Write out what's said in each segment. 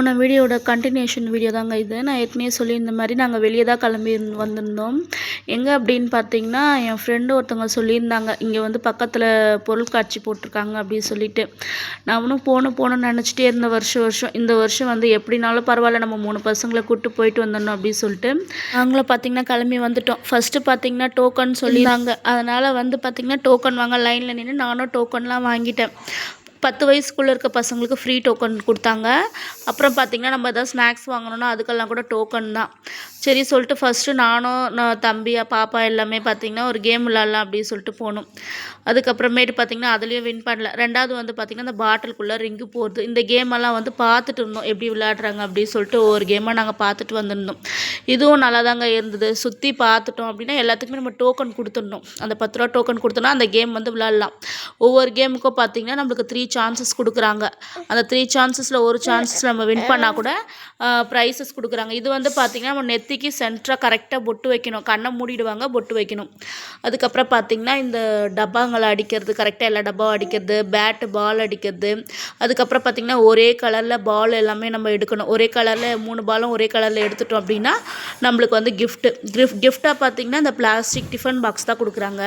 போன வீடியோட continuation video தாங்க இது. நான் ஏற்கனவே சொல்லியிருந்த மாதிரி நாங்கள் வெளியே தான் கிளம்பி இருந்து- வந்திருந்தோம். எங்கே அப்படின்னு பார்த்தீங்கன்னா என் ஃப்ரெண்டு ஒருத்தவங்க சொல்லியிருந்தாங்க இங்கே வந்து பக்கத்தில் பொருட்காட்சி போட்டிருக்காங்க அப்படின்னு சொல்லிட்டு. நானும் போகணும் போகணும்னு நினச்சிட்டே இருந்த வருஷம் வருஷம். இந்த வருஷம் வந்து எப்படினாலும் பரவாயில்ல நம்ம மூணு பசங்களை கூப்பிட்டு போயிட்டு வந்துடணும் அப்படின்னு சொல்லிட்டு நாங்களும் பார்த்தீங்கன்னா கிளம்பி வந்துட்டோம். ஃபஸ்ட்டு பார்த்தீங்கன்னா டோக்கன் சொல்லியிருந்தாங்க. அதனால் வந்து பார்த்தீங்கன்னா டோக்கன் வாங்க லைனில் நின்று நானும் டோக்கன்லாம் வாங்கிட்டேன். பத்து வயசுக்குள்ளே இருக்க பசங்களுக்கு ஃப்ரீ டோக்கன் கொடுத்தாங்க. அப்புறம் பார்த்திங்கன்னா நம்ம எதாவது ஸ்நாக்ஸ் வாங்கணும்னா அதுக்கெல்லாம் கூட டோக்கன் தான். சரி சொல்லிட்டு ஃபஸ்ட்டு நானும் நான் தம்பி பாப்பா எல்லாமே பார்த்திங்கன்னா ஒரு கேம் விளாட்லாம் அப்படின்னு சொல்லிட்டு போனோம். அதுக்கப்புறமேட்டு பார்த்திங்கன்னா அதுலேயும் வின் பண்ணல. ரெண்டாவது வந்து பார்த்திங்கன்னா அந்த பாட்டிலுக்குள்ளே ரிங்கு போகிறது இந்த கேமெல்லாம் வந்து பார்த்துட்டு இருந்தோம். எப்படி விளையாடுறாங்க அப்படின்னு சொல்லிட்டு ஒவ்வொரு கேமாக நாங்கள் பார்த்துட்டு வந்திருந்தோம். இதுவும் நல்லா தாங்க இருந்தது. சுற்றி பார்த்துட்டோம் அப்படின்னா எல்லாத்துக்குமே நம்ம டோக்கன் கொடுத்துடணும். அந்த பத்து ரூபா டோக்கன் கொடுத்தோன்னா அந்த கேம் வந்து விளாட்லாம் ஒவ்வொரு கேமுக்கும் பார்த்திங்கன்னா நம்மளுக்கு த்ரீ சான்சஸ் கொடுக்குறாங்க. அந்த த்ரீ சான்சஸில் ஒரு சான்சஸ் நம்ம வின் பண்ணால் கூட ப்ரைஸஸ் கொடுக்குறாங்க. இது வந்து பார்த்திங்கன்னா நம்ம நெத்திக்கு சென்டராக கரெக்டாக பொட்டு வைக்கணும். கண்ணை மூடிடுவாங்க பொட்டு வைக்கணும். அதுக்கப்புறம் பார்த்திங்கன்னா இந்த டப்பாங்களை அடிக்கிறது கரெக்டாக எல்லா டப்பாவும் அடிக்கிறது பேட்டு பால் அடிக்கிறது. அதுக்கப்புறம் பார்த்திங்கன்னா ஒரே கலரில் பால் எல்லாமே நம்ம எடுக்கணும். ஒரே கலரில் மூணு பாலும் ஒரே கலரில் எடுத்துட்டோம் அப்படின்னா நம்மளுக்கு வந்து கிஃப்ட்டு கிஃப்ட் கிஃப்டாக பார்த்திங்கன்னா இந்த பிளாஸ்டிக் டிஃபன் பாக்ஸ் தான் கொடுக்குறாங்க.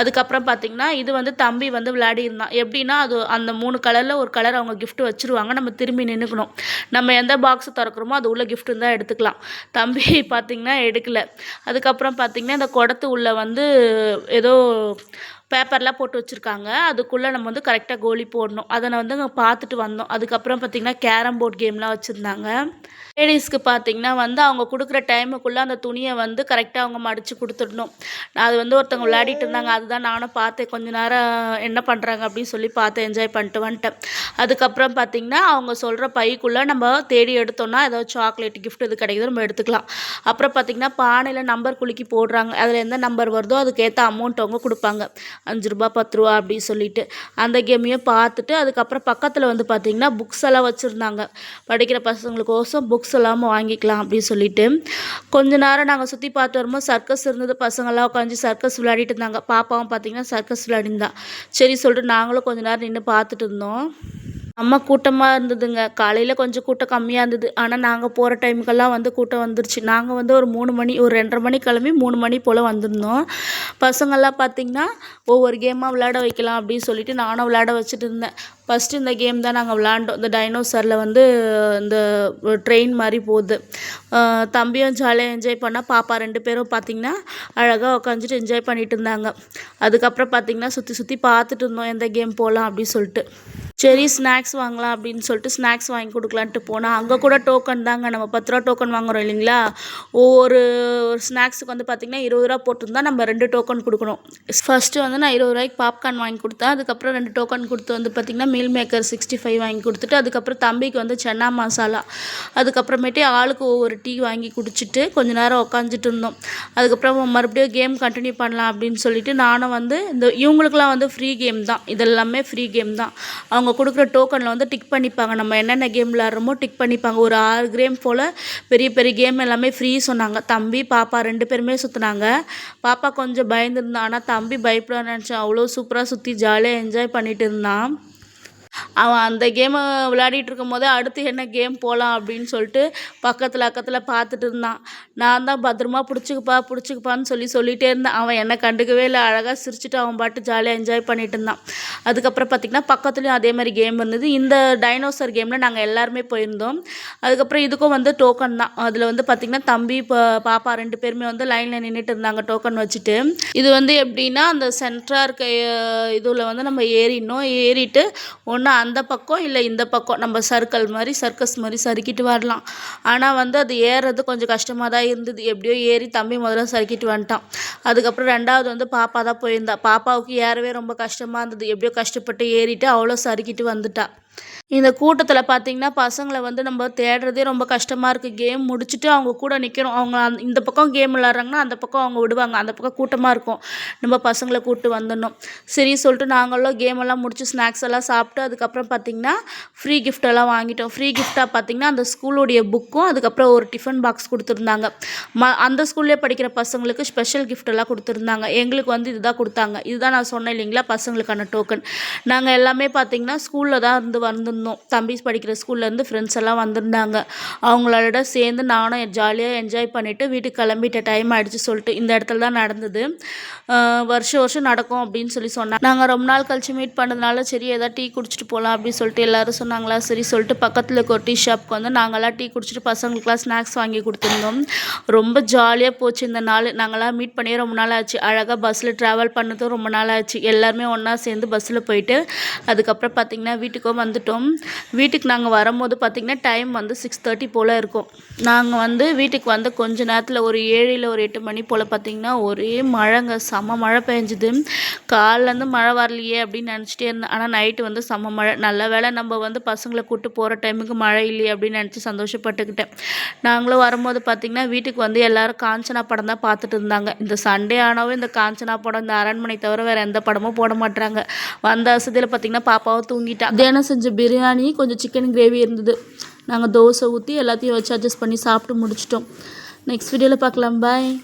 அதுக்கப்புறம் பார்த்திங்கன்னா இது வந்து தம்பி வந்து விளையாடி இருந்தான் எப்படின்னா அது அந்த அந்த மூணு கலரில் ஒரு கலர் அவங்க கிஃப்ட் வச்சுருவாங்க. நம்ம திரும்பி நின்றுக்கணும் நம்ம எந்த பாக்ஸ் திறக்கிறோமோ அது உள்ள கிஃப்ட் இருந்தால் எடுத்துக்கலாம். தம்பி பார்த்திங்கன்னா எடுக்கலை. அதுக்கப்புறம் பார்த்திங்கன்னா இந்த குடத்து உள்ள வந்து ஏதோ பேப்பர்லாம் போட்டு வச்சுருக்காங்க. அதுக்குள்ளே நம்ம வந்து கரெக்டாக கோலி போடணும். அதை நான் வந்து நாங்கள் பார்த்துட்டு வந்தோம். அதுக்கப்புறம் பார்த்திங்கன்னா கேரம் போர்ட் கேம்லாம் வச்சுருந்தாங்க. லேடிஸ்க்கு பார்த்திங்கன்னா வந்து அவங்க கொடுக்குற டைமுக்குள்ளே அந்த துணியை வந்து கரெக்டாக அவங்க மடித்து கொடுத்துடணும். அது வந்து ஒருத்தவங்க விளையாடிட்டு இருந்தாங்க. அதுதான் நானும் பார்த்தேன். கொஞ்ச நேரம் என்ன பண்ணுறாங்க அப்படின்னு சொல்லி பார்த்து என்ஜாய் பண்ணிட்டு வந்துட்டேன். அதுக்கப்புறம் பார்த்திங்கன்னா அவங்க சொல்கிற பைக்குள்ளே நம்ம தேடி எடுத்தோம்னா ஏதாவது சாக்லேட் கிஃப்ட் இது கிடைக்குது. நம்ம எடுத்துக்கலாம். அப்புறம் பார்த்திங்கன்னா பானையில் நம்பர் குலுக்கி போடுறாங்க. அதில் எந்த நம்பர் வருதோ அதுக்கேற்ற அமௌண்ட் அவங்க கொடுப்பாங்க. அஞ்சு ரூபா பத்து ரூபா அப்படின்னு சொல்லிட்டு அந்த கேமையும் பார்த்துட்டு அதுக்கப்புறம் பக்கத்தில் வந்து பார்த்திங்கன்னா புக்ஸ் எல்லாம் வச்சுருந்தாங்க. படிக்கிற பசங்களுக்கோசம் புக்ஸ் எல்லாமே வாங்கிக்கலாம் அப்படின்னு சொல்லிட்டு. கொஞ்ச நேரம் நாங்கள் சுற்றி பார்த்து வரும்போது சர்க்கஸ் இருந்தது. பசங்கள்லாம் உட்காந்து சர்க்கஸ் விளையாடிட்டு இருந்தாங்க. பாப்பாவும் பார்த்திங்கன்னா சர்க்கஸ் விளையாடிருந்தா. சரி சொல்லிட்டு நாங்களும் கொஞ்ச நேரம் நின்று பார்த்துட்டு இருந்தோம். செம்ம கூட்டமாக இருந்ததுங்க. காலையில் கொஞ்சம் கூட்டம் கம்மியாக இருந்தது. ஆனால் நாங்கள் போகிற டைமுக்கெல்லாம் வந்து கூட்டம் வந்துருச்சு. நாங்கள் வந்து ஒரு மூணு மணி ஒரு ரெண்டரை மணி கிளம்பி மூணு மணி போல் வந்திருந்தோம். பசங்கள்லாம் பார்த்திங்கன்னா ஒவ்வொரு கேமாக விளையாட வைக்கலாம் அப்படின்னு சொல்லிட்டு நானும் விளையாட வச்சுட்டு இருந்தேன். ஃபஸ்ட்டு இந்த கேம் தான் நாங்கள் விளாண்டோம் இந்த டைனோசரில் வந்து இந்த ட்ரெயின் மாதிரி போகுது. தம்பியும் ஜாலியாக என்ஜாய் பண்ணால் பாப்பா ரெண்டு பேரும் பார்த்திங்கன்னா அழகாக உட்காந்துட்டு என்ஜாய் பண்ணிட்டு இருந்தாங்க. அதுக்கப்புறம் பார்த்திங்கன்னா சுற்றி சுற்றி பார்த்துட்டு இருந்தோம். எந்த கேம் போகலாம் அப்படின்னு சொல்லிட்டு. சரி ஸ்நாக்ஸ் வாங்கலாம் அப்படின்னு சொல்லிட்டு ஸ்நாக்ஸ் வாங்கி கொடுக்கலான்ட்டு போனால் அங்கே கூட டோக்கன் தாங்க. நம்ம பத்து ரூபா டோக்கன் வாங்குறோம் இல்லைங்களா? ஒவ்வொரு ஸ்நாக்ஸுக்கு வந்து பார்த்திங்கன்னா இருபது ரூபா போட்டிருந்தா நம்ம ரெண்டு டோக்கன் கொடுக்கணும். ஃபஸ்ட்டு வந்து நான் இருபது ரூபாய்க்கு பாப்கார்ன் வாங்கி கொடுத்தேன் அதுக்கப்புறம் ரெண்டு டோக்கன் கொடுத்து வந்து பார்த்திங்கன்னா மீல் மேக்கர் சிக்ஸ்டி ஃபைவ் வாங்கி கொடுத்துட்டு அதுக்கப்புறம் தம்பிக்கு வந்து சென்னா மசாலா அதுக்கப்புறமேட்டு ஆளுக்கு ஒவ்வொரு டீ வாங்கி குடிச்சிட்டு கொஞ்ச நேரம் உட்காந்துட்டு இருந்தோம். அதுக்கப்புறம் மறுபடியும் கேம் கண்டினியூ பண்ணலாம் அப்படின்னு சொல்லிட்டு நானும் வந்து இந்த இவங்களுக்குலாம் வந்து ஃப்ரீ கேம் தான். இதெல்லாமே ஃப்ரீ கேம் தான். அவங்க கொடுக்குற டோக்கனில் வந்து டிக் பண்ணிப்பாங்க. நம்ம என்னென்ன கேம் விளாட்றோமோ டிக் பண்ணிப்பாங்க. ஒரு ஆறு கேம் போல் பெரிய பெரிய கேம் எல்லாமே ஃப்ரீ சொன்னாங்க. தம்பி பாப்பா ரெண்டு பேருமே சுற்றுனாங்க பாப்பா கொஞ்சம் பயந்துருந்தான் ஆனால் தம்பி பயப்பட நினச்சேன் அவ்வளோ சூப்பராக சுற்றி ஜாலியாக என்ஜாய் பண்ணிட்டு இருந்தான். அவன் அந்த கேமை விளையாடிட்டு இருக்கும் போதே அடுத்து என்ன கேம் போகலாம் அப்படின்னு சொல்லிட்டு பக்கத்தில் அக்கத்தில் பார்த்துட்டு இருந்தான். நான் தான் பத்திரமா பிடிச்சிக்கப்பா பிடிச்சிக்கப்பான்னு சொல்லி சொல்லிகிட்டே இருந்தேன். அவன் என்னை கண்டுக்கவே இல்லை. அழகாக சிரிச்சுட்டு அவன் பாட்டு ஜாலியாக என்ஜாய் பண்ணிட்டு இருந்தான். அதுக்கப்புறம் பார்த்திங்கன்னா பக்கத்துலேயும் அதே மாதிரி கேம் இருந்தது. இந்த டைனோசர் கேமில் நாங்கள் எல்லாருமே போயிருந்தோம். அதுக்கப்புறம் இதுக்கும் வந்து டோக்கன் தான். அதில் வந்து பார்த்திங்கன்னா தம்பி பாப்பா ரெண்டு பேருமே வந்து லைனில் நின்றுட்டு இருந்தாங்க டோக்கன் வச்சுட்டு. இது வந்து எப்படின்னா அந்த சென்டராக இருக்க இதில் வந்து நம்ம ஏறிடணும். ஏறிட்டு ஒன்று அந்த பக்கம் இல்லை இந்த பக்கம். நம்ம சர்க்கிள் மாதிரி சர்க்கஸ் மாதிரி சறுக்கிட்டு வரலாம். ஆனால் வந்து அது ஏறுறது கொஞ்சம் கஷ்டமாக தான் இருந்தது. எப்படியோ ஏறி தம்பி முதல்ல சறுக்கிட்டு வந்துட்டான். அதுக்கப்புறம் ரெண்டாவது வந்து பாப்பா தான் போயிருந்தா. பாப்பாவுக்கு ஏறவே ரொம்ப கஷ்டமாக இருந்தது. எப்படியோ கஷ்டப்பட்டு ஏறிட்டு அவ்வளோ சறுக்கிட்டு வந்துட்டா. இந்த கூட்டத்தில் பார்த்தீங்கன்னா பசங்களை வந்து நம்ம தேடுறதே ரொம்ப கஷ்டமாக இருக்குது கேம் முடிச்சுட்டு அவங்க கூட நிற்கணும் அவங்க இந்த பக்கம் கேம் விளாட்றாங்கன்னா அந்த பக்கம் அவங்க விடுவாங்க. அந்த பக்கம் கூட்டமாக இருக்கும். நம்ம பசங்களை கூப்பிட்டு வந்துடணும். சரி சொல்லிட்டு நாங்களும் கேம் எல்லாம் முடிச்சு ஸ்நாக்ஸ் எல்லாம் சாப்பிட்டு அதுக்கப்புறம் பார்த்தீங்கன்னா ஃப்ரீ gift எல்லாம் வாங்கிட்டோம். ஃப்ரீ கிஃப்டாக பார்த்தீங்கன்னா அந்த ஸ்கூலுடைய புக்கும் அதுக்கப்புறம் ஒரு டிஃபன் பாக்ஸ் கொடுத்துருந்தாங்க. ம அந்த ஸ்கூல்லே படிக்கிற பசங்களுக்கு ஸ்பெஷல் gift எல்லாம் கொடுத்துருந்தாங்க. எங்களுக்கு வந்து இதுதான் கொடுத்தாங்க. இதுதான் நான் சொன்னேன் இல்லைங்களா? பசங்களுக்கான டோக்கன் நாங்கள் எல்லாமே பார்த்தீங்கன்னா ஸ்கூலில் தான் இருந்து வந்திருந்தோம். தம்பி படிக்கிற ஸ்கூல்லேருந்து ஃப்ரெண்ட்ஸ் எல்லாம் வந்திருந்தாங்க. அவங்களோட சேர்ந்து நானும் ஜாலியாக என்ஜாய் பண்ணிவிட்டு வீட்டுக்கு கிளம்பிட்ட டைம் ஆகிடுச்சு சொல்லிட்டு. இந்த இடத்துல தான் நடந்தது. வருஷம் வருஷம் நடக்கும் அப்படின்னு சொல்லி சொன்னாங்க. நாங்கள் ரொம்ப நாள் கழிச்சு மீட் பண்ணதுனால சரி ஏதாவது டீ குடிச்சிட்டு போகலாம் அப்படின்னு சொல்லிட்டு எல்லோரும் சொன்னாங்களா? சரி சொல்லிட்டு பக்கத்தில் இருக்க ஒரு டீ ஷாப்க்கு வந்து நாங்களாம் டீ குடிச்சிட்டு பசங்களுக்குலாம் ஸ்நாக்ஸ் வாங்கி கொடுத்துருந்தோம். ரொம்ப ஜாலியாக போச்சு இந்த நாள். நாங்களாம் மீட் பண்ணியே ரொம்ப நாள் ஆச்சு. அழகாக பஸ்ஸில் ட்ராவல் பண்ணதும் ரொம்ப நாள் ஆச்சு. எல்லாருமே ஒன்றா சேர்ந்து பஸ்ஸில் போயிட்டு அதுக்கப்புறம் பார்த்திங்கன்னா வீட்டுக்கும் வந்து வந்துட்டோம். வீட்டுக்கு நாங்கள் வரும்போது பார்த்திங்கன்னா டைம் வந்து சிக்ஸ் தேர்ட்டி போல் இருக்கும். நாங்கள் வந்து வீட்டுக்கு வந்து கொஞ்ச நேரத்தில் ஒரு ஏழு இல்லை ஒரு எட்டு மணி போல் பார்த்திங்கன்னா ஒரே மழைங்க. செம்ம மழை பெஞ்சுது. காலிலேருந்து மழை வரலையே அப்படின்னு நினச்சிட்டே இருந்தேன். ஆனால் நைட்டு வந்து செம்ம மழை. நல்ல வேளை நம்ம வந்து பசங்களை கூப்பிட்டு போகிற டைமுக்கு மழை இல்லையே அப்படின்னு நினச்சி சந்தோஷப்பட்டுக்கிட்டேன். நாங்களும் வரும்போது பார்த்திங்கன்னா வீட்டுக்கு வந்து எல்லோரும் காஞ்சனா படம் தான் பார்த்துட்டு இருந்தாங்க. இந்த சண்டே ஆனாவே இந்த காஞ்சனா படம் இந்த அரண்மனை தவிர வேறு எந்த படமும் போட மாட்டாங்க வந்த வசதியில் பார்த்திங்கன்னா பாப்பாவும் தூங்கிட்டா. தியானம் செஞ்ச பிரியாணி கொஞ்சம் சிக்கன் கிரேவி இருந்தது. நாங்கள் தோசை ஊற்றி எல்லாத்தையும் வச்சு அட்ஜஸ்ட் பண்ணி சாப்பிட்டு முடிச்சிட்டோம். நெக்ஸ்ட் வீடியோவில் பார்க்கலாம். பாய்